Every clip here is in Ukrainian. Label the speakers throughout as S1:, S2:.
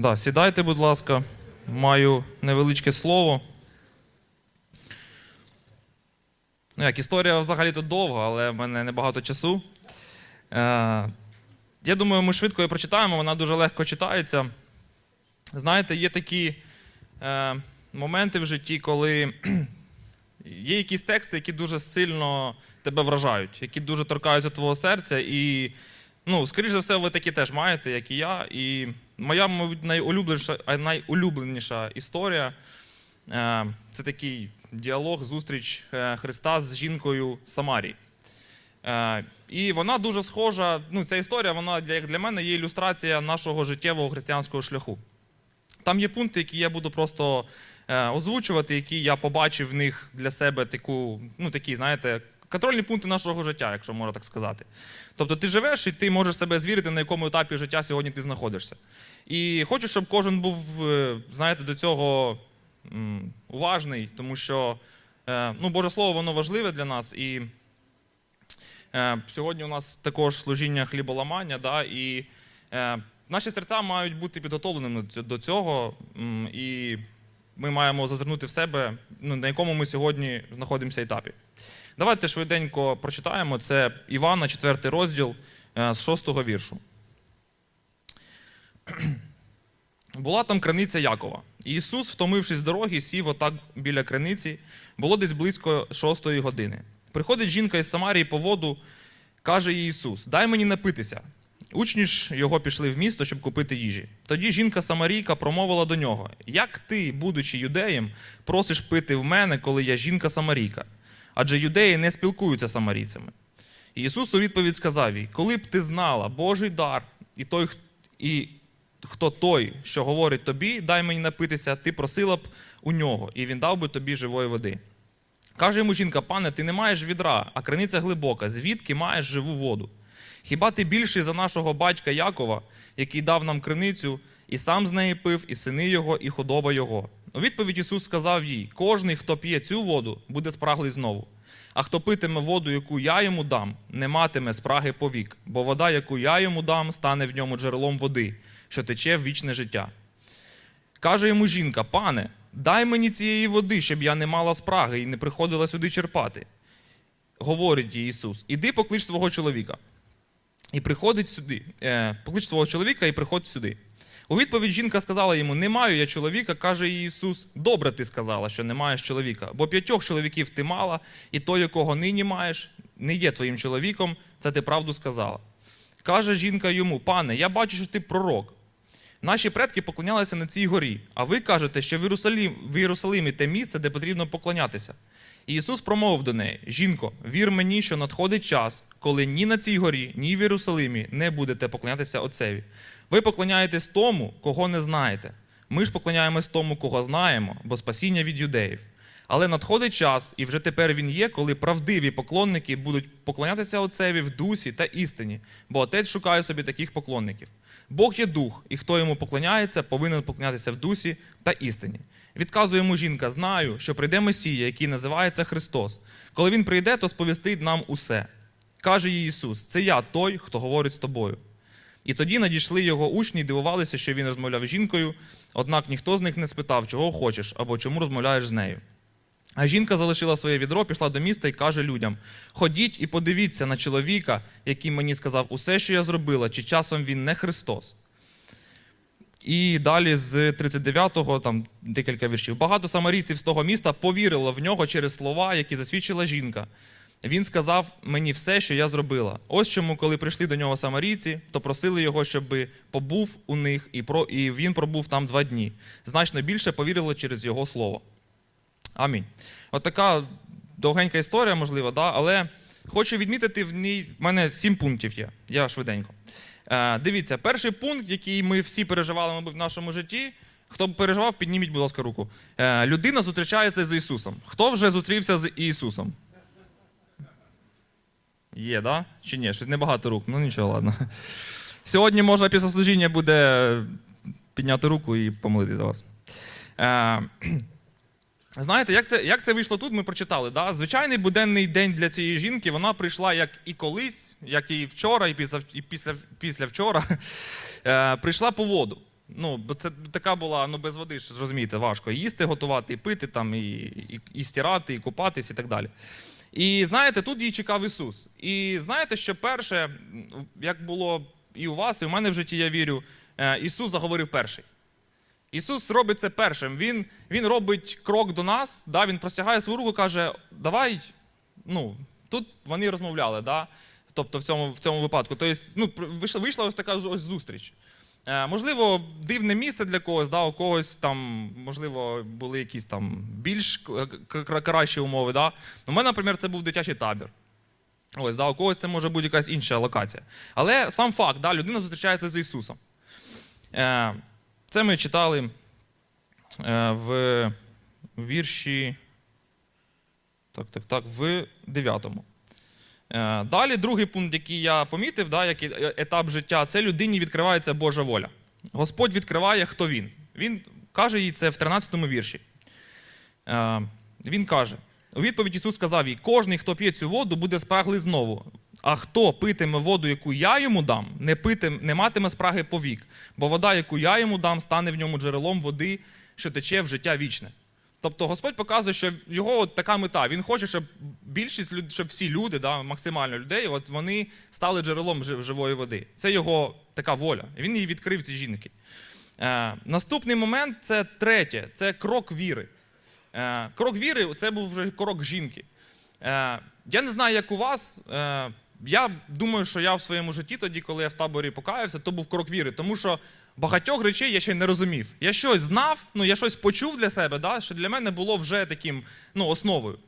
S1: Да, сідайте, будь ласка. Маю невеличке слово. Ну як, історія взагалі-то довга, але в мене небагато часу. Е, я думаю, ми швидко її прочитаємо, вона дуже легко читається. Знаєте, є такі е, моменти в житті, коли є якісь тексти, які дуже сильно тебе вражають, які дуже торкаються твого серця. І, ну, скоріш за все, ви такі теж маєте, як і я. І моя, мабуть, найулюбленіша, найулюбленіша історія е, це такий діалог, зустріч е, Христа з жінкою Самарії. Е, І вона дуже схожа. Ну, ця історія, вона як для мене є ілюстрація нашого життєвого християнського шляху. Там є пункти, які я буду просто озвучувати, які я побачив в них для себе таку, ну такі, знаєте, контрольні пункти нашого життя, якщо можна так сказати. Тобто ти живеш і ти можеш себе звірити, на якому етапі життя сьогодні ти знаходишся. І хочу, щоб кожен був, е, знаєте, до цього уважний, тому що е, ну, Боже Слово, воно важливе для нас. І е, сьогодні у нас також служіння хліболамання, да, і наші серця мають бути підготовленими до цього, і ми маємо зазирнути в себе, ну, на якому ми сьогодні знаходимося етапі. Давайте швиденько прочитаємо. Це Івана, 4 розділ е, з 6 віршу. Була там криниця Якова. Ісус, втомившись з дороги, сів отак біля криниці. Було десь близько шостої години. Приходить жінка із Самарії по воду, каже Ісус: Дай мені напитися. Учні ж його пішли в місто, щоб купити їжі. Тоді жінка Самарійка промовила до нього: Як ти, будучи юдеєм, просиш пити в мене, коли я жінка Самарійка? Адже юдеї не спілкуються з самарійцями. І Ісус у відповідь сказав їй: Коли б ти знала Божий дар, і той, і хто той, що говорить тобі, дай мені напитися, ти просила б у нього, і він дав би тобі живої води. Каже йому жінка: пане, ти не маєш відра, а криниця глибока, звідки маєш живу воду? Хіба ти більший за нашого батька Якова, який дав нам криницю, і сам з неї пив, і сини його, і худоба його? У відповідь Ісус сказав їй: кожний, хто п'є цю воду, буде спраглий знову. А хто питиме воду, яку я йому дам, не матиме спраги повік, бо вода, яку я йому дам, стане в ньому джерелом води, що тече в вічне життя. Каже йому жінка: пане, дай мені цієї води, щоб я не мала спраги і не приходила сюди черпати. Говорить їй Ісус: Іди поклич свого чоловіка. І приходить сюди. Е, поклич свого чоловіка і приходь сюди. У відповідь жінка сказала йому: Не маю я чоловіка, каже Ісус. Добре ти сказала, що не маєш чоловіка, бо п'ятьох чоловіків ти мала, і той, якого нині маєш, не є твоїм чоловіком, це ти правду сказала. Каже жінка йому: Пане, я бачу, що ти пророк. Наші предки поклонялися на цій горі, а ви кажете, що в, Єрусалім, в Єрусалимі те місце, де потрібно поклонятися. Ісус промовив до неї: Жінко, вір мені, що надходить час, коли ні на цій горі, ні в Єрусалимі не будете поклонятися Отцеві. Ви поклоняєтесь тому, кого не знаєте. Ми ж поклоняємось тому, кого знаємо, бо спасіння від юдеїв. Але надходить час, і вже тепер він є, коли правдиві поклонники будуть поклонятися Отцеві в дусі та істині, бо Отець шукає собі таких поклонників. Бог є дух, і хто йому поклоняється, повинен поклонятися в дусі та істині. Відказує йому жінка: знаю, що прийде Месія, який називається Христос. Коли він прийде, то сповістить нам усе. Каже їй Ісус: Це я той, хто говорить з тобою. І тоді надійшли його учні і дивувалися, що він розмовляв з жінкою, однак ніхто з них не спитав, чого хочеш або чому розмовляєш з нею. А жінка залишила своє відро, пішла до міста і каже людям: Ходіть і подивіться на чоловіка, який мені сказав усе, що я зробила, чи часом він не Христос. І далі з 39-го, там декілька віршів. Багато самарійців з того міста повірило в нього через слова, які засвідчила жінка. Він сказав мені все, що я зробила. Ось чому, коли прийшли до нього самарійці, то просили його, щоб побув у них, і, про, і він пробув там два дні. Значно більше повірило через його слово. Амінь. От така довгенька історія, можливо, да? але хочу відмітити в ній, в мене сім пунктів є. Я швиденько. Е, дивіться, перший пункт, який ми всі переживали, мабуть, в нашому житті. Хто б переживав, підніміть, будь ласка, руку. Е, людина зустрічається з Ісусом. Хто вже зустрівся з Ісусом? Є, да? Чи ні? Щось небагато рук. Ну нічого, ладно. Сьогодні можна після служіння буде підняти руку і помолитися за вас. Знаєте, як це, як це вийшло тут, ми прочитали. Да? Звичайний буденний день для цієї жінки, вона прийшла як і колись, як і вчора, і після, і після, після вчора. Е, прийшла по воду. Ну, бо це така була, ну без води розумієте, важко. Їсти, готувати, і пити, там, і, і, і стирати, і купатись, і так далі. І знаєте, тут її чекав Ісус. І знаєте, що перше, як було і у вас, і у мене в житті, я вірю, е, Ісус заговорив перший. Ісус робить це першим. Він, він робить крок до нас, да, він простягає свою руку, каже: давай. Ну, тут вони розмовляли, да? тобто в цьому, в цьому випадку. Тобто, ну, вийшла, вийшла ось така ось зустріч. Е, можливо, дивне місце для когось, да, у когось там, можливо, були якісь там більш кращі умови. Да? У мене, наприклад, це був дитячий табір. Ось, да, у когось це може бути якась інша локація. Але сам факт, да, людина зустрічається з Ісусом. Е, це ми читали е, в вірші. Так, так, так, в 9. Е, Далі другий пункт, який я помітив, да, як е- етап життя, це людині відкривається Божа воля. Господь відкриває, хто він. Він каже їй це в 13 вірші. Е, Він каже: у відповідь Ісус сказав їй: кожний, хто п'є цю воду, буде спраглий знову. А хто питиме воду, яку я йому дам, не, питим, не матиме спраги повік, бо вода, яку я йому дам, стане в ньому джерелом води, що тече в життя вічне. Тобто Господь показує, що його от така мета. Він хоче, щоб більшість люд, щоб всі люди, да, максимально людей, от вони стали джерелом живої води. Це його така воля. Він її відкрив цій жінки. Е, наступний момент це третє, це крок віри. Е, крок віри це був вже крок жінки. Е, я не знаю, як у вас. Е, я думаю, що я в своєму житті, тоді, коли я в таборі покаявся, то був крок віри, тому що багатьох речей я ще й не розумів. Я щось знав, ну я щось почув для себе, да, що для мене було вже таким ну, основою.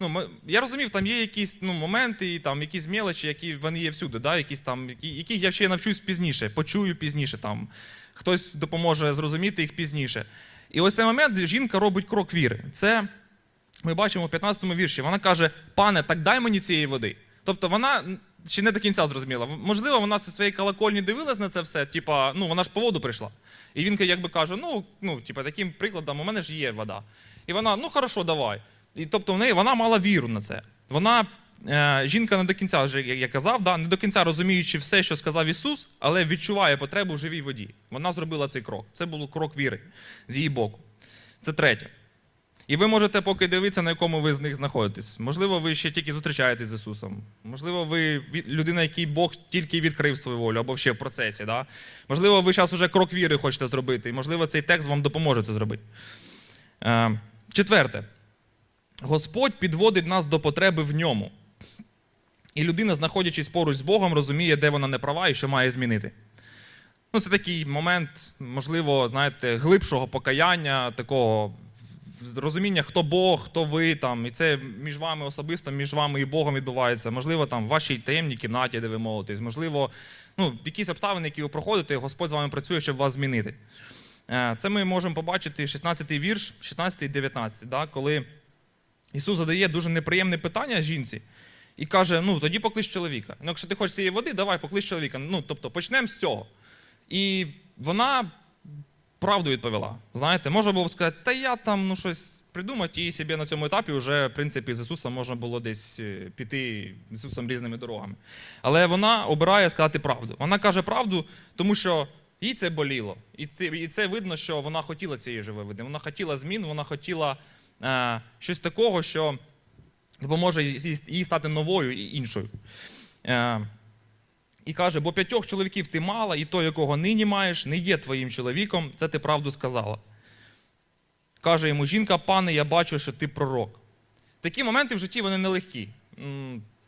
S1: Ну, я розумів, там є якісь ну, моменти, і там якісь мелочі, які вони є всюди, да, якісь там, які, яких я ще навчусь пізніше, почую пізніше, там, хтось допоможе зрозуміти їх пізніше. І ось цей момент жінка робить крок віри. Це ми бачимо в 15-му вірші. Вона каже: Пане, так дай мені цієї води. Тобто вона ще не до кінця зрозуміла. Можливо, вона зі своєї колокольні дивилась на це все, типа, ну вона ж по воду прийшла. І він якби каже: ну, ну, типа, таким прикладом, у мене ж є вода. І вона, ну хорошо, давай. І тобто в неї вона мала віру на це. Вона, е, жінка не до кінця, вже, як я казав, да, не до кінця розуміючи все, що сказав Ісус, але відчуває потребу в живій воді. Вона зробила цей крок. Це був крок віри з її боку. Це третє. І ви можете поки дивитися, на якому ви з них знаходитесь. Можливо, ви ще тільки зустрічаєтесь з Ісусом. Можливо, ви людина, якій Бог тільки відкрив свою волю, або ще в процесі. Да? Можливо, ви зараз вже крок віри хочете зробити, і можливо, цей текст вам допоможе це зробити. Е, четверте. Господь підводить нас до потреби в ньому. І людина, знаходячись поруч з Богом, розуміє, де вона не права і що має змінити. Ну, це такий момент, можливо, знаєте, глибшого покаяння, такого розуміння, хто Бог, хто ви там. І це між вами особисто, між вами і Богом відбувається. Можливо, там в вашій таємній кімнаті, де ви молитесь, можливо, ну, якісь обставини, які ви проходите, Господь з вами працює, щоб вас змінити. Е, Це ми можемо побачити 16-й вірш, 16 і 19, да, коли Ісус задає дуже неприємне питання жінці і каже: ну тоді поклич чоловіка. Ну, якщо ти хочеш цієї води, давай поклич чоловіка. Ну, тобто, почнемо з цього. І вона правду відповіла. Знаєте, можна було б сказати, та я там ну, щось придумати, і собі на цьому етапі вже, в принципі, з Ісусом можна було десь е, піти з Ісусом різними дорогами. Але вона обирає сказати правду. Вона каже правду, тому що їй це боліло. І це, і це видно, що вона хотіла цієї живої води. Вона хотіла змін, вона хотіла е, щось такого, що допоможе їй стати новою і іншою. Е, і каже: бо п'ятьох чоловіків ти мала, і той, якого нині маєш, не є твоїм чоловіком, це ти правду сказала. Каже йому жінка, пане, я бачу, що ти пророк. Такі моменти в житті вони нелегкі.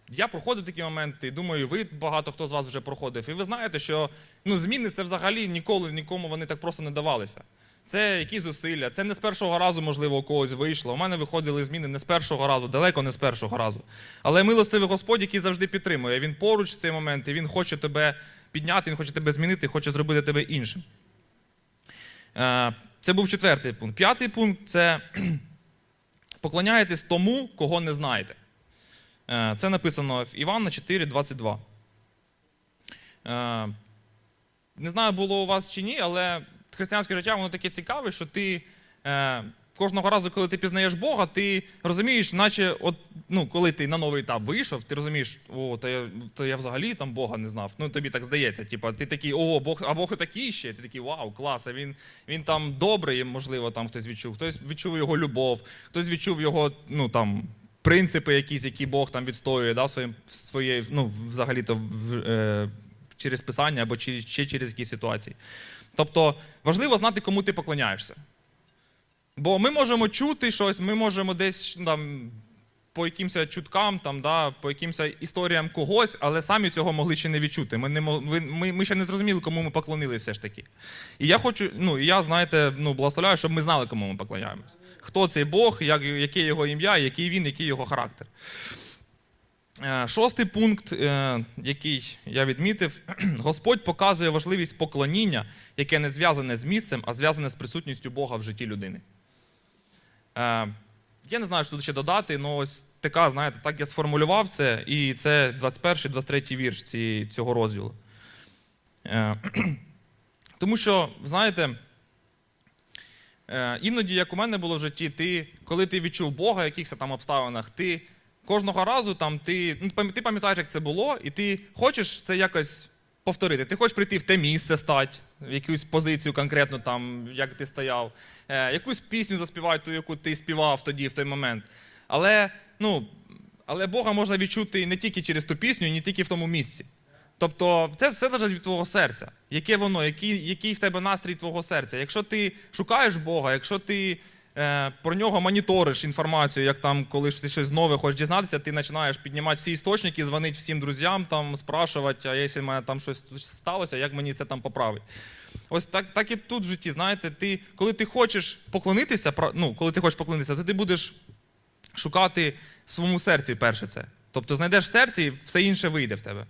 S1: Я проходив такі моменти, і думаю, ви багато хто з вас вже проходив. І ви знаєте, що ну, зміни це взагалі ніколи нікому вони так просто не давалися. Це якісь зусилля, це не з першого разу, можливо, у когось вийшло. У мене виходили зміни не з першого разу, далеко не з першого разу. Але милостивий Господь, який завжди підтримує, він поруч в цей момент, і він хоче тебе підняти, він хоче тебе змінити, хоче зробити тебе іншим. Е, Це був четвертий пункт. П'ятий пункт це поклоняєтесь тому, кого не знаєте. Е, Це написано в Івана 4,22. Е, Не знаю, було у вас чи ні, але християнське життя воно таке цікаве, що ти е, кожного разу, коли ти пізнаєш Бога, ти розумієш, наче, от, ну, коли ти на новий етап вийшов, ти розумієш, о, то я, то я взагалі там Бога не знав. Ну, тобі так здається. Типа, ти такий, о, Бог, а Бог такий ще. Ти такий, вау, клас, а він, він там добрий, можливо, там хтось відчув, хтось відчув його любов, хтось відчув його, ну там. Принципи якісь, які Бог там відстоює, да, своїм, своє, ну, взагалі-то в- е, через писання або чи, ще через якісь ситуації. Тобто важливо знати, кому ти поклоняєшся. Бо ми можемо чути щось, ми можемо десь там, по якимось чуткам, там, да, по якимось історіям когось, але самі цього могли ще не відчути. Ми, не, ми, ми ще не зрозуміли, кому ми поклонилися все ж таки. І я хочу, ну, і я, знаєте, ну, благословляю, щоб ми знали, кому ми поклоняємося. Хто цей Бог, як, яке його ім'я, який він, який його характер. Е, Шостий пункт, е, який я відмітив, Господь показує важливість поклоніння, яке не зв'язане з місцем, а зв'язане з присутністю Бога в житті людини. Е, Я не знаю, що тут ще додати, але ось така, знаєте, так я сформулював це, і це 21-23 вірш цього розділу. Тому що, знаєте, іноді, як у мене було в житті, ти, коли ти відчув Бога в якихось там обставинах, ти кожного разу там ти, ну, ти пам'ятаєш, як це було, і ти хочеш це якось повторити. Ти хочеш прийти в те місце стати, в якусь позицію конкретно, там, як ти стояв, е, якусь пісню заспівати, ту, яку ти співав тоді, в той момент. Але, ну, але Бога можна відчути не тільки через ту пісню, не тільки в тому місці. Тобто це все залежить від твого серця. Яке воно, який, який в тебе настрій твого серця. Якщо ти шукаєш Бога, якщо ти про нього моніториш інформацію, як там, коли ти щось нове хочеш дізнатися, ти починаєш піднімати всі істочники, дзвонити всім друзям, там, спрашувати, а якщо мене там щось сталося, як мені це там поправити. Ось так, так і тут в житті, знаєте, ти, коли ти хочеш поклонитися, ну, коли ти хочеш поклонитися, то ти будеш шукати в своєму серці перше це. Тобто знайдеш в серці, і все інше вийде в тебе.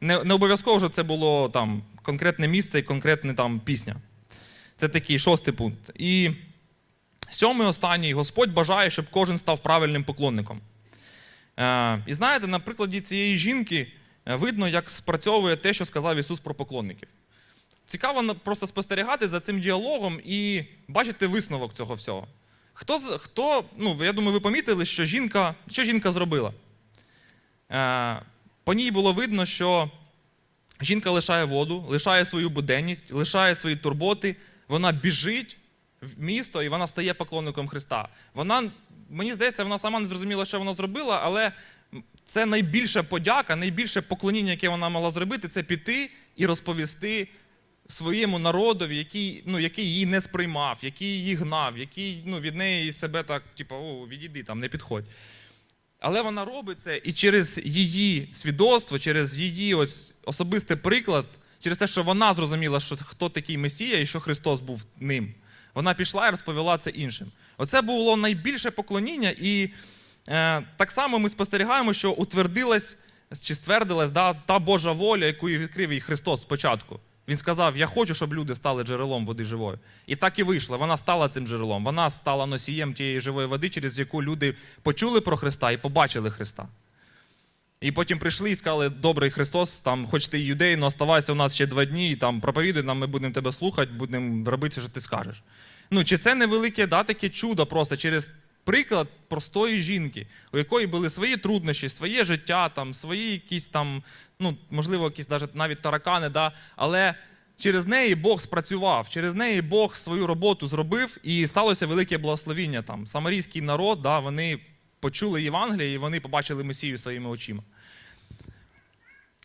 S1: Не, не обов'язково, що це було там конкретне місце і конкретна там пісня. Це такий шостий пункт. І сьомий останній Господь бажає, щоб кожен став правильним поклонником. Е, і знаєте, на прикладі цієї жінки е, видно, як спрацьовує те, що сказав Ісус про поклонників. Цікаво просто спостерігати за цим діалогом і бачити висновок цього всього. Хто, хто ну, я думаю, ви помітили, що жінка, що жінка зробила? Е, по ній було видно, що жінка лишає воду, лишає свою буденність, лишає свої турботи, вона біжить в місто і вона стає поклонником Христа. Вона, мені здається, вона сама не зрозуміла, що вона зробила, але це найбільша подяка, найбільше поклоніння, яке вона могла зробити, це піти і розповісти своєму народові, який, ну, який її не сприймав, який її гнав, який ну, від неї себе так, типу, о, відійди, там, не підходь. Але вона робить це і через її свідоцтво, через її ось особистий приклад, через те, що вона зрозуміла, що хто такий Месія і що Христос був ним. Вона пішла і розповіла це іншим. Оце було найбільше поклоніння, і е, так само ми спостерігаємо, що утвердилась чи ствердилась да, та Божа воля, яку відкрив їй Христос спочатку. Він сказав: Я хочу, щоб люди стали джерелом води живої. І так і вийшло. Вона стала цим джерелом. Вона стала носієм тієї живої води, через яку люди почули про Христа і побачили Христа. І потім прийшли і сказали: Добрий Христос, там, хоч ти юдей, але оставайся у нас ще два дні, і там проповідуй нам, ми будемо тебе слухати, будемо робити, все, що ти скажеш. Ну, чи це невелике да, таке чудо просто через приклад простої жінки, у якої були свої труднощі, своє життя, там, свої якісь там, ну, можливо, якісь навіть, навіть таракани, да, але через неї Бог спрацював, через неї Бог свою роботу зробив і сталося велике благословіння. Там. Самарійський народ, да, вони почули Євангеліє і вони побачили Месію своїми очима.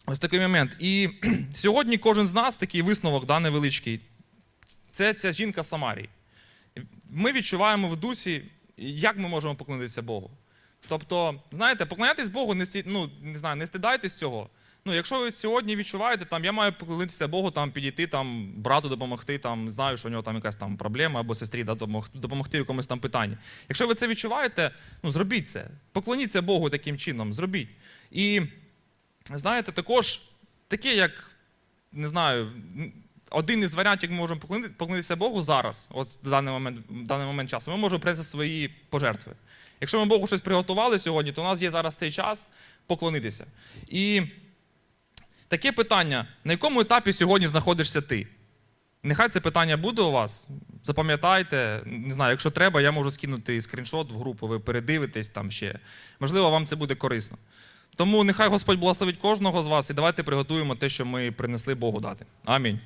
S1: Ось такий момент. І сьогодні кожен з нас такий висновок да, невеличкий. Це ця жінка Самарії. Ми відчуваємо в дусі, як ми можемо поклонитися Богу. Тобто, знаєте, поклонятись Богу, не, ну, не знаю, не стидайтесь цього. Ну, якщо ви сьогодні відчуваєте, там, я маю поклонитися Богу, там, підійти, там, брату допомогти, там, знаю, що у нього там якась там проблема, або сестрі да, допомогти, в якомусь там питанні. Якщо ви це відчуваєте, ну, зробіть це. Поклоніться Богу таким чином, зробіть. І знаєте, також таке, як не знаю, один із варіантів, як ми можемо поклонитися Богу зараз, от в даний момент, в даний момент часу, ми можемо принести свої пожертви. Якщо ми Богу щось приготували сьогодні, то у нас є зараз цей час поклонитися. І таке питання: на якому етапі сьогодні знаходишся ти? Нехай це питання буде у вас. Запам'ятайте, не знаю, якщо треба, я можу скинути скріншот в групу, ви передивитесь там ще. Можливо, вам це буде корисно. Тому нехай Господь благословить кожного з вас і давайте приготуємо те, що ми принесли Богу дати. Амінь.